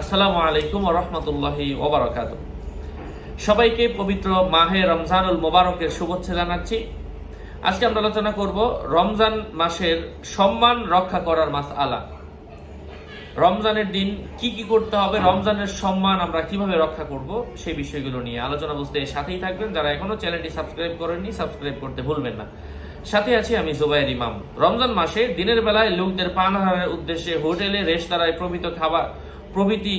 আসসালামু আলাইকুম রহমতুল্লাহি ওবরাকাত সবাইকে পবিত্র মাহে রমজানুল মোবারকের শুভেচ্ছা জানাচ্ছি। আজকে আমরা আলোচনা করব রমজান মাসের সম্মান রক্ষা করার মাস আলা রমজানের দিন কি কি করতে হবে, রমজানের সম্মান আমরা কীভাবে রক্ষা করব সেই বিষয়গুলো নিয়ে আলোচনা বুঝতে সাথেই থাকবেন। যারা এখনও চ্যানেলটি সাবস্ক্রাইব করেননি, সাবস্ক্রাইব করতে ভুলবেন না। সাথে আছি আমি জুবাইর ইমাম। রমজান মাসে দিনের বেলায় লোকদের পান আহারের উদ্দেশ্যে হোটেলে, রেস্তোরাঁয় প্রভৃত খাবার প্রভৃতি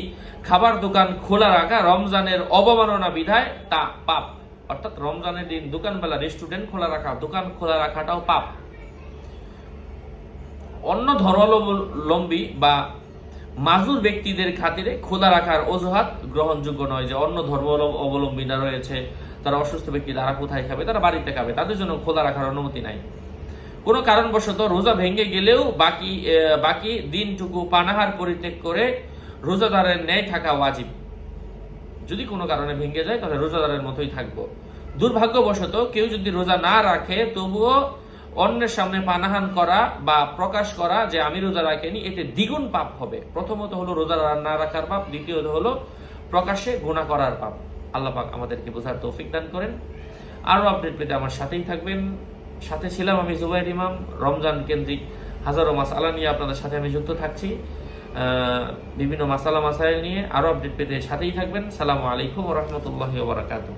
খাবার দোকান খোলা রাখা রমজানের অবমাননা বিধায় তা পাপ। অর্থাৎ রমজানের দিন দোকানবেলা রেস্টুরেন্ট খোলা রাখা, দোকান খোলা রাখাটাও পাপ। অন্য ধর্মাবলম্বী বা মাজুর ব্যক্তিদের খাতিরে খোলা রাখার অজুহাত গ্রহণযোগ্য নয় যে অন্য ধর্ম অবলম্বীরা রয়েছে, তারা অসুস্থ ব্যক্তি, তারা কোথায় খাবে, তারা বাড়িতে খাবে, তাদের জন্য খোলা রাখার অনুমতি নাই। কোনো কারণবশত রোজা ভেঙে গেলেও বাকি বাকি দিনটুকু পানাহার পরিত্যাগ করে রোজাদারের ন্যায় থাকা ওয়াজিব। যদি কোনো কারণে ভেঙে যায়, তাহলে রোজাদারের মতোই থাকব। দুর্ভাগ্যবশত কেউ যদি রোজা না রাখে, তবুও অন্যের সামনে পানাহান করা বা প্রকাশ করা যে আমি রোজা রাখিনি, এতে দ্বিগুণ পাপ হবে। প্রথমত হলো রোজা না রাখার পাপ, দ্বিতীয়ত হলো প্রকাশ্যে গুণা করার পাপ। আল্লাহ পাক আমাদেরকে বোঝার তৌফিক দান করেন। আরও আপডেট পেতে আমার সাথেই থাকবেন। সাথে ছিলাম আমি জুবাইর ইমাম, রমজান কেন্দ্রিক হাজারো মাসালা নিয়ে আপনাদের সাথে আমি যুক্ত থাকছি। বিভিন্ন মাসালা মাসাইল নিয়ে আরও আপডেট পেতে সাথেই থাকবেন। সালামু আলাইকুম রহমতুল্লাহ বারাকাতুহ।